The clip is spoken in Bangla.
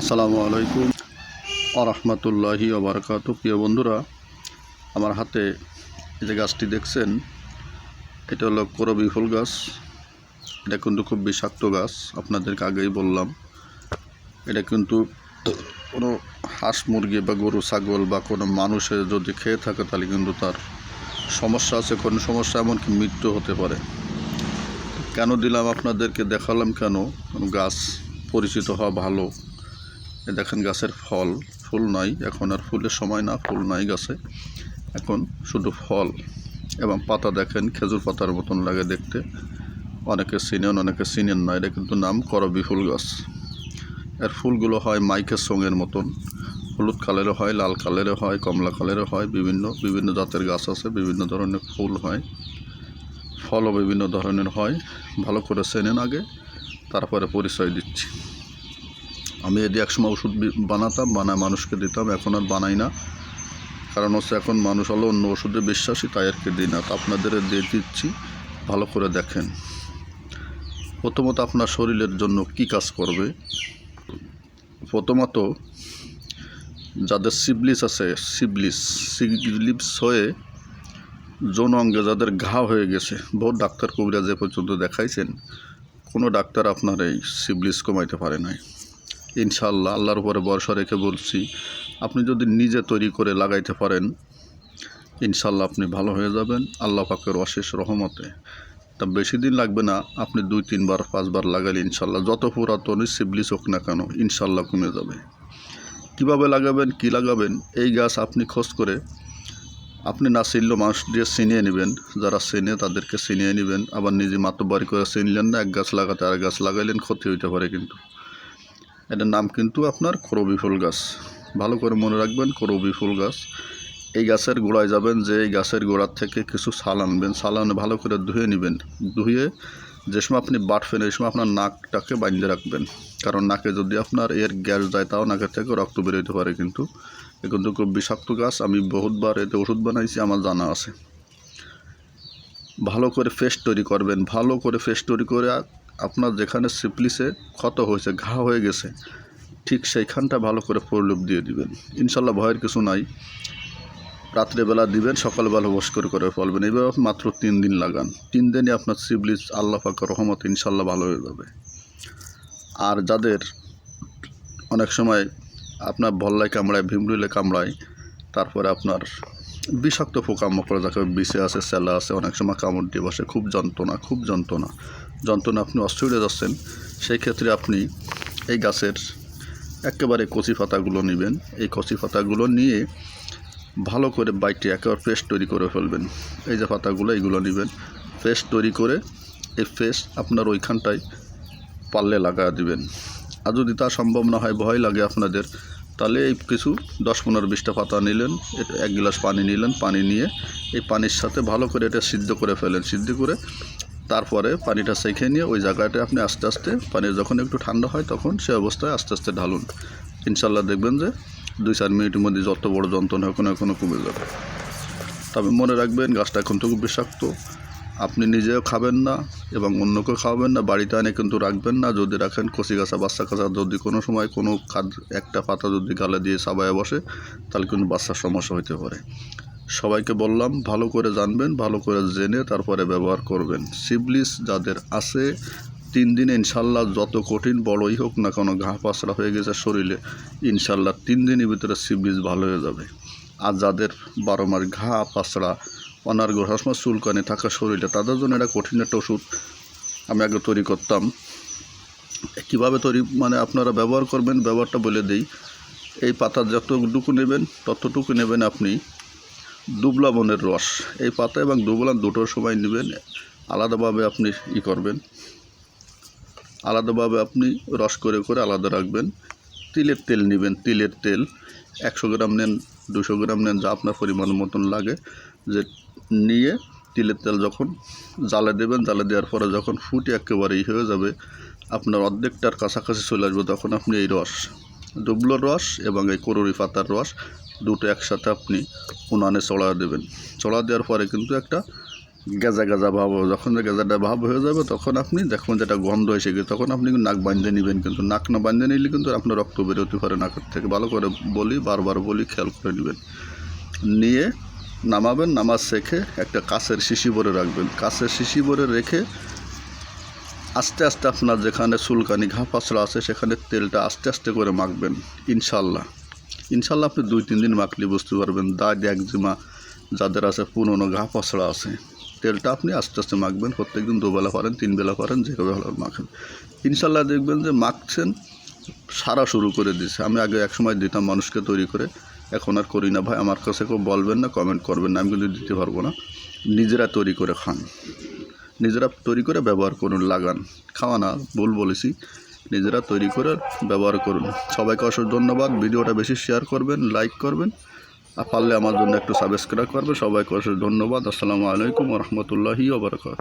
আসসালামু আলাইকুম আরহামতুল্লাহি ওবরকাত প্রিয় বন্ধুরা, আমার হাতে যে গাছটি দেখছেন, এটা হলো করবি ফুল গাছ। এটা কিন্তু খুব বিষাক্ত গাছ, আপনাদেরকে আগেই বললাম। এটা কিন্তু কোনো হাঁস মুরগি বা গরু, ছাগল বা কোনো মানুষের যদি খেয়ে থাকে, তাহলে কিন্তু তার সমস্যা আছে। কোনো সমস্যা, এমনকি মৃত্যু হতে পারে। কেন দিলাম আপনাদেরকে, দেখালাম কেন? গাছ পরিচিত হওয়া ভালো। এ দেখেন গাছের ফল, ফুল নাই, এখন আর ফুলের সময় না, ফুল নাই গাছে। এখন শুধু ফল এবং পাতা দেখেন, খেজুর পাতার মতন লাগে দেখতে। অনেকে চিনেন অনেকে চিনেন না, এটা কিন্তু নাম করবি ফুল গাছ। এর ফুলগুলো হয় মাইকের সঙ্গের মতন। হলুদ কালারও হয়, লাল কালারও হয়, কমলা কালারও হয়, বিভিন্ন বিভিন্ন জাতের গাছ আছে, বিভিন্ন ধরনের ফুল হয়। ফলও বিভিন্ন ধরনের হয়। ভালো করে চেনেন আগে, তারপরে পরিচয় দিচ্ছি। আমি এদি একসময় ওষুধ বানাতাম, বানায় মানুষকে দিতাম, এখন আর বানাই না। কারণ হচ্ছে এখন মানুষ হলো অন্য ওষুধে বিশ্বাসী, তাই আর কি দিই না। তো আপনাদের দিয়ে দিচ্ছি, ভালো করে দেখেন। প্রথমত আপনার শরীরের জন্য কি কাজ করবে? প্রথমত যাদের সিবলিস আছে, সিবলিস সিবলিপস হয়ে যৌন অঙ্গে যাদের ঘা হয়ে গেছে, বহু ডাক্তার কবিরা যে পর্যন্ত দেখাইছেন, কোনো ডাক্তার আপনার এই সিবলিস কমাইতে পারে নাই। ইনশাল্লাহ আল্লাহর উপরে ভরসা রেখে বলছি, আপনি যদি নিজে তৈরি করে লাগাইতে পারেন ইনশাল্লাহ আপনি ভালো হয়ে যাবেন। আল্লাহ পাকের অশেষ রহমতে। তা বেশি দিন লাগবে না, আপনি দুই, তিনবার, পাঁচবার লাগালে ইনশাল্লাহ যত পুরাতনই সিবলিস হোক না কেন ইনশাল্লাহ কমে যাবে। কীভাবে লাগাবেন, কি লাগাবেন, এই গাছ আপনি খোঁজ করে আপনি না চিনলেও মানুষ দিয়ে চিনিয়ে নেবেন, যারা চেনে তাদেরকে চিনিয়ে নেবেন। আবার নিজে মাতব্বারি করে চিনলেন না, এক গাছ লাগাতে আর গাছ লাগাইলেন, ক্ষতি হইতে পারে কিন্তু। এটার নাম কিন্তু আপনার করবি ফুল গাছ। ভালো করে মনে রাখবেন করবি ফুল গাছ। এই গাছের গোড়ায় যাবেন, যে এই গাছের গোড়ার থেকে কিছু সাল আনবেন। সাল আনে ভালো করে ধুয়ে নেবেন। ধুয়ে যে সময় আপনি বাটফেন, এই সময় আপনার নাকটাকে বাঁধতে রাখবেন। কারণ নাকে যদি আপনার এর গ্যাস যায়, তাও নাকের থেকে রক্ত বেরোতে পারে কিন্তু। এ কিন্তু খুব বিষাক্ত গাছ। আমি বহুতবার এতে ওষুধ বানাইছি, আমার জানা আছে। ভালো করে ফেস্ট তৈরি করবেন। ভালো করে ফেস্ট তৈরি করে আপনার যেখানে সিপলিসে ক্ষত হয়েছে, ঘা হয়ে গেছে, ঠিক সেইখানটা ভালো করে প্রলোভ দিয়ে দিবেন। ইনশাল্লাহ ভয়ের কিছু নাই। রাত্রেবেলা দিবেন, সকালবেলা বস করে করে ফলবেন। এইভাবে মাত্র তিন দিন লাগান। তিন দিনে আপনার সিবলিস আল্লাহ পাকের রহমত ইনশাল্লাহ ভালো হয়ে যাবে। আর যাদের অনেক সময় আপনার ভল্লায় কামড়ায়, ভিমরুলে কামড়ায়, তারপরে আপনার বিষাক্ত পোকামাকড়, যাকে বিষে আছে স্যালা আছে, অনেক সময় কামড় দিয়ে বসে, খুব যন্ত্রণা খুব যন্ত্রণা। যন্ত্রণা আপনি অস্থিরে যাচ্ছেন, সেই ক্ষেত্রে আপনি এই গাছের একেবারে কচি পাতাগুলো নেবেন। এই কচি পাতাগুলো নিয়ে ভালো করে বাইটে একেবারে পেস্ট তৈরি করে ফেলবেন। এই যে পাতাগুলো, এইগুলো নেবেন। পেস্ট তৈরি করে এই পেস্ট আপনার ওইখানটায় পাল্লে লাগা দিবেন। আর যদি তা সম্ভব না হয়, ভয় লাগে আপনাদের তাহলে এই কিছু দশ পনেরো বিশটা পাতা নিলেন এক গ্লাস পানি নিলেন, পানি নিয়ে এই পানির সাথে ভালো করে এটা সিদ্ধ করে ফেলেন। সিদ্ধ করে তারপরে পানিটা সেখে নিয়ে ওই জায়গাটা আপনি আস্তে আস্তে পানি যখন একটু ঠান্ডা হয় তখন সে অবস্থায় আস্তে আস্তে ঢালুন। ইনশাল্লাহ দেখবেন যে দুই চার মিনিটের মধ্যে যত বড় যন্ত্রণা হোক না কোনো কমে যাবে। তবে মনে রাখবেন গাছটা এখন খুব বিষাক্ত। আপনি নিজেও খাবেন না এবং অন্যকে খাওয়াবেন না, বাড়িতে আনে কিন্তু রাখবেন না। যদি রাখেন কচি গাছা বাচ্চা কাছা যদি কোনো সময় কোনো খাদ একটা পাতা যদি গালে দিয়ে সাবায় বসে, তাহলে কিন্তু বাচ্চার সমস্যা হতে পারে। সবাইকে বললাম, ভালো করে জানবেন, ভালো করে জেনে তারপরে ব্যবহার করবেন। সিবলিস যাদের আছে, তিন দিনে ইনশাল্লাহ যত কঠিন বড়ই হোক না কোনো, ঘা পাসরা হয়ে গেছে শরীরে, ইনশাল্লাহ তিন দিনের ভিতরে সিবলিস ভালো হয়ে যাবে। আর যাদের বারো মাস ঘা পাসরা অনার্গ সবসময় চুলকানি থাকা শরীরে, তাদের জন্য এটা কঠিন একটা ওষুধ আমি আগে তৈরি করতাম। কীভাবে তৈরি মানে আপনারা ব্যবহার করবেন, ব্যবহারটা বলে দিই। এই পাতা যতটুকু নেবেন, ততটুকু নেবেন আপনি দুবলা বনের রস। এই পাতা এবং দুবলা দুটোর সময় নেবেন, আলাদাভাবে আপনি ই করবেন। আলাদাভাবে আপনি রস করে করে আলাদা রাখবেন। তিলের তেল নেবেন, তিলের তেল একশো গ্রাম নেন দুশো গ্রাম নেন যা আপনার পরিমাণ মতন লাগে। যে নিয়ে তিলের তেল যখন জালে দেবেন জালে দেওয়ার পরে যখন ফুটে একেবারেই হয়ে যাবে, আপনার অর্ধেকটার কাছাকাছি চলে আসবে তখন আপনি এই রস, দুবলোর রস এবং এই করুরি পাতার রস দুটো একসাথে আপনি উনানে চড়া দেবেন। চড়া দেওয়ার পরে কিন্তু একটা গেজা গেজা ভাব। যখন গেজাটা ভাব হয়ে যাবে, তখন আপনি দেখবেন যেটা গন্ধ এসে গেছে, তখন আপনি নাক বাঁধতে নেবেন কিন্তু। নাক না বাঁধতে নিলে কিন্তু আপনার রক্ত বেরোতে পারে নাকের থেকে। ভালো করে বলি, বারবার বলি, খেয়াল করে নেবেন। নিয়ে নামাবেন, নামাজ শেখে একটা কাছের শিশি ভরে রাখবেন। কাছের শিশি ভরে রেখে আস্তে আস্তে আপনার যেখানে চুলকানি ঘা পাচড়া আছে, সেখানে তেলটা আস্তে আস্তে করে মাখবেন, ইনশাল্লাহ। ইনশাল্লাহ আপনি দুই, তিন দিন মাখলে বুঝতে পারবেন দাঁত একজিমা যাদের আছে, পুরনো ঘা পাচড়া আছে। তেলটা আপনি আস্তে আস্তে মাখবেন, প্রত্যেকদিন দুবেলা করেন, তিনবেলা করেন যে বেলা মাখেন। ইনশাল্লাহ দেখবেন যে মাখছেন, সারা শুরু করে দিছে। আমি আগে এক সময় দিতাম মানুষকে তৈরি করে, এখন আর করি না ভাই। আমার কাছে কেউ বলবেন না কমেন্ট করবেন না, আমি কিন্তু দিতে পারব না। নিজেরা তৈরি করে খান। নিজেরা তৈরি করে ব্যবহার করুন, লাগান। খাওয়া না, ভুল বলেছি। নিজেরা তৈরি করে ব্যবহার করুন। সবাইকে অসংখ্য ধন্যবাদ। ভিডিওটা বেশি শেয়ার করবেন লাইক করবেন। আর পারলে আমার জন্য একটু সাবস্ক্রাইব করবে। সবাইকে অশেষ ধন্যবাদ। আসসালামু আলাইকুম রহমতুল্লাহি ওবরাকাত